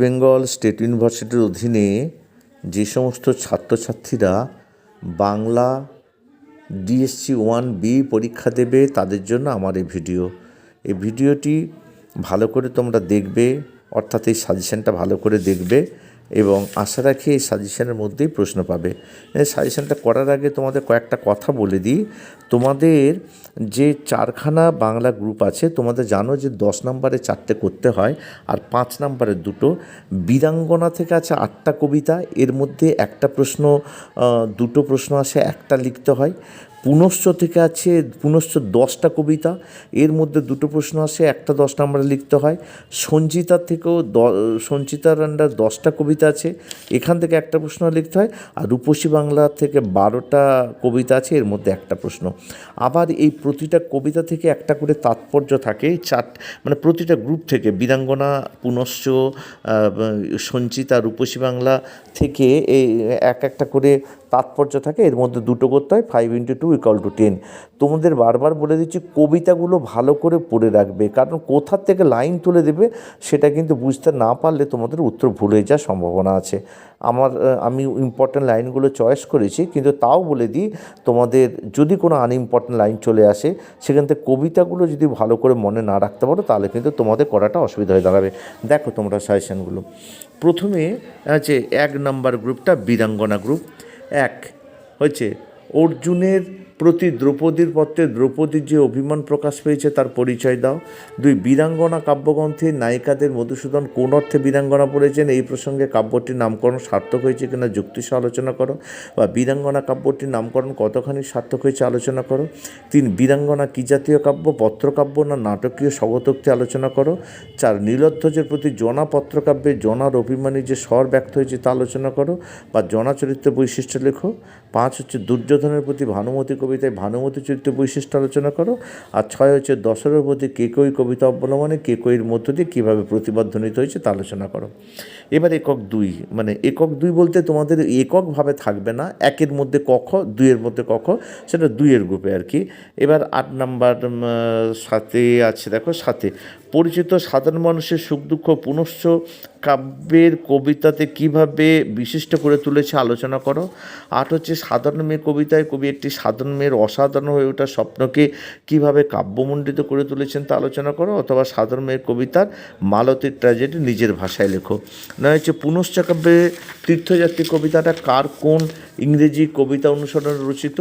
Bengal state ইউনিভার্সিটির অধীনে যে সমস্ত ছাত্রছাত্রীরা বাংলা ডিএসসি ওয়ান বি পরীক্ষা দেবে তাদের জন্য আমার এই ভিডিও। এই ভিডিওটি ভালো করে তোমরা দেখবে, অর্থাৎ এই সাজেশনটা ভালো করে দেখবে। এবং আশা রাখি এই সাজেশনের মধ্যেই প্রশ্ন পাবে। সাজেশনটা করার আগে তোমাদের কয়েকটা কথা বলে দিই। তোমাদের যে চারখানা বাংলা গ্রুপ আছে, তোমাদের জানো যে দশ নম্বরে চারটে করতে হয় আর পাঁচ নম্বরে দুটো। বীরাঙ্গনা থেকে আছে আটটা কবিতা, এর মধ্যে একটা প্রশ্ন দুটো প্রশ্ন আসে, একটা লিখতে হয়। পুনশ্চ থেকে আছে, পুনশ্চ দশটা কবিতা। এর মধ্যে দুটো প্রশ্ন আসে, একটা দশ নম্বরে লিখতে হয়। সঞ্চিতার থেকেও দ সঞ্চিতার আন্ডার দশটা কবিতা আছে, এখান থেকে একটা প্রশ্ন লিখতে হয়, আর রূপসী বাংলা থেকে বারোটা কবিতা আছে, এর মধ্যে একটা প্রশ্ন। আবার এই প্রতিটা কবিতা থেকে একটা করে তাৎপর্য থাকে চার মানে প্রতিটা গ্রুপ থেকে, বীরাঙ্গনা, পুনশ্চ সঞ্চিতা, রূপসী বাংলা থেকে এই এক একটা করে তাৎপর্য থাকে, এর মধ্যে দুটো করতে হয় five into two equal to ten তোমাদের বারবার বলে দিচ্ছি, কবিতাগুলো ভালো করে পড়ে রাখবে, কারণ কোথার থেকে লাইন তুলে দেবে সেটা কিন্তু বুঝতে না পারলে তোমাদের উত্তর ভুলে যাওয়ার সম্ভাবনা আছে। আমার আমি ইম্পর্ট্যান্ট লাইনগুলো চয়েস করেছি, কিন্তু তাও বলে দিই, তোমাদের যদি কোনো আনইম্পর্ট্যান্ট লাইন চলে আসে, সেখান থেকে কবিতাগুলো যদি ভালো করে মনে না রাখতে পারো, তাহলে কিন্তু তোমাদের করাটা অসুবিধা হয়ে দাঁড়াবে। দেখো তোমরা সাজেশনগুলো প্রথমে আছে এক নাম্বার গ্রুপটা বীরাঙ্গনা গ্রুপ এক হয়েছে। অর্জুনের প্রতি দ্রৌপদীর পত্রে দ্রৌপদীর যে অভিমান প্রকাশ পেয়েছে, তার পরিচয় দাও। দুই বীরাঙ্গনা কাব্যগ্রন্থে নায়িকাদের মধুসূদন কোন অর্থে বীরাঙ্গনা পড়েছেন, এই প্রসঙ্গে কাব্যটির নামকরণ সার্থক হয়েছে কিনা যুক্তি সহ আলোচনা করো। বা বীরাঙ্গনা কাব্যটির নামকরণ কতখানি সার্থক হয়েছে আলোচনা করো। তিন বীরাঙ্গনা কী জাতীয় কাব্য পত্রকাব্য না নাটকীয় স্বগতোক্তি আলোচনা করো। চার নীলধ্বজের প্রতি জনা পত্রকাব্যে জনার অভিমানী যে স্বর ব্যক্ত হয়েছে তা আলোচনা করো। বা জনা চরিত্রের বৈশিষ্ট্য লেখো। পাঁচ হচ্ছে দুর্যোধনের প্রতি ভানুমতি কবিতায় ভানুমতি চরিত্র বৈশিষ্ট্য আলোচনা করো। আর ছয় হচ্ছে দশরের প্রতি কেকই কবিতা অবলম্বনে কেকইয়ের মধ্য দিয়ে কীভাবে প্রতিবাদ ধ্বনিত হয়েছে তা আলোচনা করো। এবার একক দুই মানে একক দুই বলতে তোমাদের এককভাবে থাকবে না, একের মধ্যে কখ দুইয়ের মধ্যে কখ সেটা দুইয়ের গ্রুপে আর কি। এবার আট নাম্বার সাথে আছে, দেখো সাথে। পরিচিত সাধারণ মানুষের সুখ দুঃখ পুনশ্চ কাব্যের কবিতাতে কীভাবে বিশিষ্ট করে তুলেছে আলোচনা করো। আট হচ্ছে সাধারণ মেয়ে কবিতায়, কবি একটি সাধারণ মেয়ের অসাধারণ হয়ে ওঠা স্বপ্নকে কীভাবে কাব্যমণ্ডিত করে তুলেছেন তা আলোচনা করো, অথবা সাধারণ মেয়ের কবিতার মালতীর ট্র্যাজেডি নিজের ভাষায় লেখো। নয় হচ্ছে পুনশ্চ কাব্যে তীর্থযাত্রী কবিতাটা কার কোন ইংরেজি কবিতা অনুসরণে রচিত?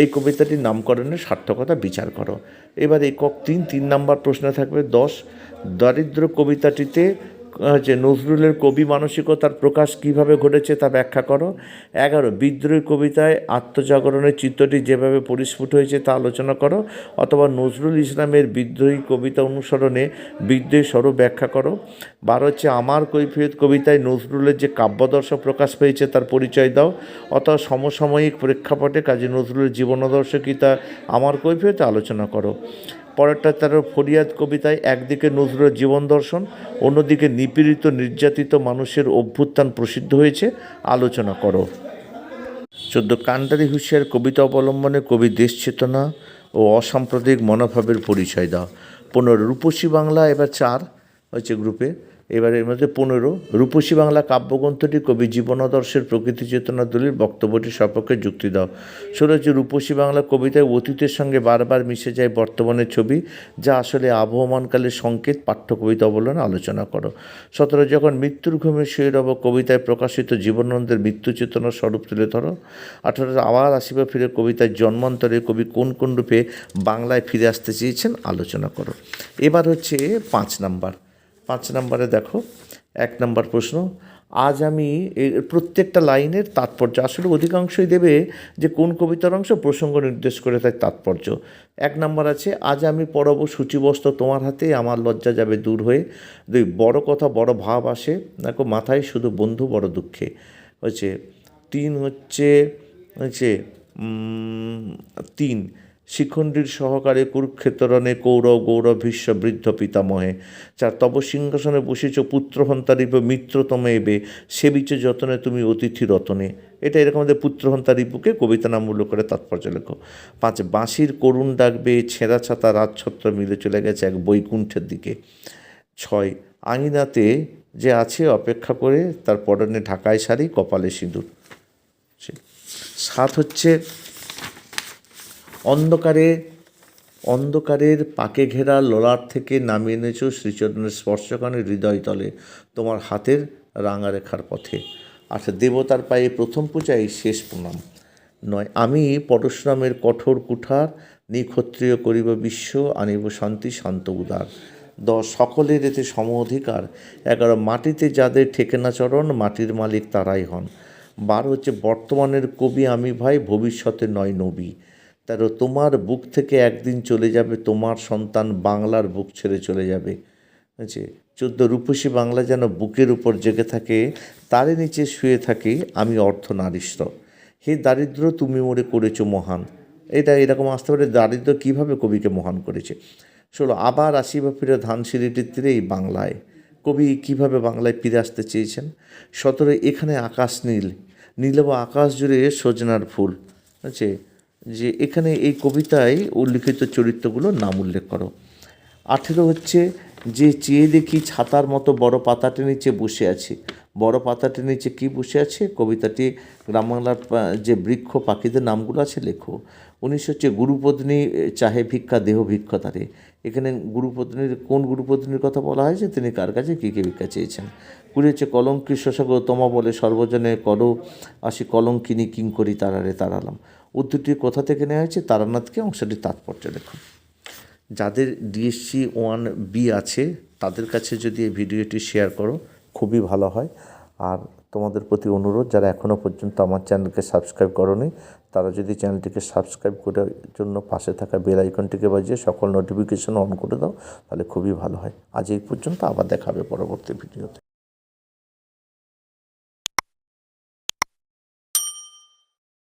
এই কবিতাটির নামকরণের সার্থকতা বিচার করো। এবার একক তিন তিন নাম্বার প্রশ্ন থাকবে। দশ দারিদ্র কবিতাটিতে হচ্ছে নজরুলের কবি মানসিকতার প্রকাশ কীভাবে ঘটেছে তা ব্যাখ্যা করো। এগারো, বিদ্রোহী কবিতায় আত্মজাগরণের চিত্রটি যেভাবে পরিস্ফুট হয়েছে তা আলোচনা করো, অথবা নজরুল ইসলামের বিদ্রোহী কবিতা অনুসরণে বিদ্রোহী স্বরূপ ব্যাখ্যা করো। বারো, হচ্ছে আমার কৈফিয়ত কবিতায় নজরুলের যে কাব্যদর্শ প্রকাশ পেয়েছে তার পরিচয় দাও, অথবা সমসাময়িক প্রেক্ষাপটে কাজী নজরুলের জীবনাদর্শ কি তা আমার কৈফিয়তে আলোচনা করো। পরেরটা তার ফরিয়াদ কবিতায়, একদিকে নজরুলের জীবন দর্শন, অন্যদিকে নিপীড়িত, নির্যাতিত মানুষের অভ্যুত্থান প্রসিদ্ধ হয়েছে। আলোচনা করো। চোদ্দ কান্দারি হুঁশিয়ার কবিতা অবলম্বনে কবি দেশ চেতনা ও অসাম্প্রদায়িক মনোভাবের পরিচয় দাও। পনেরো রূপসী বাংলা, এবার চার, হয়েছে গ্রুপে। এবার এর মধ্যে পনেরো। রূপসী বাংলা কাব্যগ্রন্থটি কবি জীবনাদর্শের প্রকৃতি চেতনা দলিল বক্তব্যটির সপক্ষে যুক্তি দাও। ষোলো হচ্ছে রূপসী বাংলা কবিতায় অতীতের সঙ্গে বারবার মিশে যায় বর্তমানের ছবি, যা আসলে আবহমানকালের সংকেত পাঠ্য কবিতা অবলম্বনে আলোচনা করো। সতেরো, যখন মৃত্যুর ঘুমে শুয়ে রব কবিতায় প্রকাশিত জীবনানন্দের মৃত্যু চেতনার স্বরূপ তুলে ধরো। আঠারো, আবার আসিবা ফিরে কবিতায় জন্মান্তরে কবি কোন কোন রূপে বাংলায় ফিরে আসতে চেয়েছেন আলোচনা করো। এবার হচ্ছে পাঁচ নাম্বার। পাঁচ নাম্বারে দেখো, এক নম্বর প্রশ্ন, আজ আমি প্রত্যেকটা লাইনের তাৎপর্য, আসলে অধিকাংশই দেবে যে কোন কবিতার অংশ প্রসঙ্গ নির্দেশ করে তার তাৎপর্য। এক নম্বর আছে, আজ আমি পরব সূচিবস্ত্র তোমার হাতে, আমার লজ্জা যাবে দূর হয়ে। দুই, বড় কথা, বড় ভাব আসে, দেখো মাথায় শুধু বন্ধু, বড় দুঃখে। হচ্ছে তিন হচ্ছে হচ্ছে তিন শিখণ্ডীর সহকারে কুরুক্ষেত্রণে কৌরব গৌরব ভীষ্ম বৃদ্ধ পিতামহে। চার তব সিংহাসনে বসেছ পুত্র হন্তারিপ মিত্রতম এবে, সেবিচ যতনে তুমি অতিথি রতনে। এটা এরকম আমাদের পুত্র হন্তারিপুকে কবিতা নাম উল্লেখ করে তাৎপর্য লেখো। পাঁচ বাঁশির করুণ ডাকবে ছেঁড়া ছাতা রাজছত্র মিলে চলে গেছে এক বৈকুণ্ঠের দিকে। ছয় আঙিনাতে যে আছে অপেক্ষা করে তার পরনে ঢাকায় শাড়ি, কপালে সিঁদুর। সাত হচ্ছে অন্ধকারে, অন্ধকারের পাকে ঘেরা ললাট থেকে নামিয়ে এনেছ শ্রীচরণের স্পর্শকানে হৃদয় তলে তোমার হাতের রাঙারেখার পথে। আচ্ছা দেবতার পায়ে প্রথম পূজাই শেষ প্রণাম। নয়, আমি পরশুরামের কঠোর কুঠার, নিক্ষত্রিয় করিব বিশ্ব, আনিব শান্তি, শান্ত উদার। দশ, সকলের এতে সম অধিকার। এগারো, মাটিতে যাদের ঠেকেনা চরণ, মাটির মালিক তারাই হন। বারো হচ্ছে বর্তমানের কবি আমি ভাই, ভবিষ্যতে নয় নবী। তেরো তোমার বুক থেকে একদিন চলে যাবে, তোমার সন্তান বাংলার বুক ছেড়ে চলে যাবে। আছে চোদ্দ রূপসী বাংলা যেন বুকের উপর জেগে থাকে, তারই নিচে শুয়ে থাকে, আমি অর্থনারীশ্র হে দারিদ্র, তুমি মোরে করেছ মহান। এটা এরকম আসতে পারে, দারিদ্র কীভাবে কবিকে মহান করেছে? ষোলো আবার আসিবা ফিরে ধানসিঁড়িটির এই বাংলায়। কবি কীভাবে বাংলায় ফিরে আসতে চেয়েছেন? সতেরো এখানে আকাশ নীল, নীলব আকাশ জুড়ে সজনার ফুল। আছে যে এখানে এই কবিতায় উল্লিখিত চরিত্রগুলোর নাম উল্লেখ করো। আঠেরো হচ্ছে, যে চেয়ে দেখি ছাতার মতো বড় পাতাটির নিচে বসে আছে। বড় পাতাটির নিচে কি বসে আছে? কবিতাটি গ্রাম বাংলার যে বৃক্ষ, পাখিদের নামগুলো আছে, লেখো। উনিশ হচ্ছে, গুরুপত্নী চাহে ভিক্ষা, দেহ ভিক্ষা তারে। এখানে গুরুপত্নীর, কোন গুরুপত্নীর কথা বলা হয়েছে তিনি কার কাছে কী কী ভিক্ষা চেয়েছেন? কুড়ি হচ্ছে কলঙ্কি শোষক তোমা বলে সর্বজনে করো, আসি কলঙ্কিনী কিং করি তারারে তারালাম। উদ্ধৃতি কোথা থেকে নেওয়া হয়েছে? তারানাথকে অংশটির তাৎপর্য দেখুন। যাদের ডিএসসি ওয়ান বি আছে, তাদের কাছে যদি এই ভিডিওটি শেয়ার করো, খুবই ভালো হয়। আর তোমাদের প্রতি অনুরোধ, যারা এখনও পর্যন্ত আমার চ্যানেলকে সাবস্ক্রাইব করনি, তারা যদি চ্যানেলটিকে সাবস্ক্রাইব করার জন্য পাশে থাকা বেল আইকনটিকে বাজিয়ে সকল নোটিফিকেশন অন করে দাও, তাহলে খুবই ভালো হয়। আজ এই পর্যন্ত আবার দেখাবে পরবর্তী ভিডিওতে।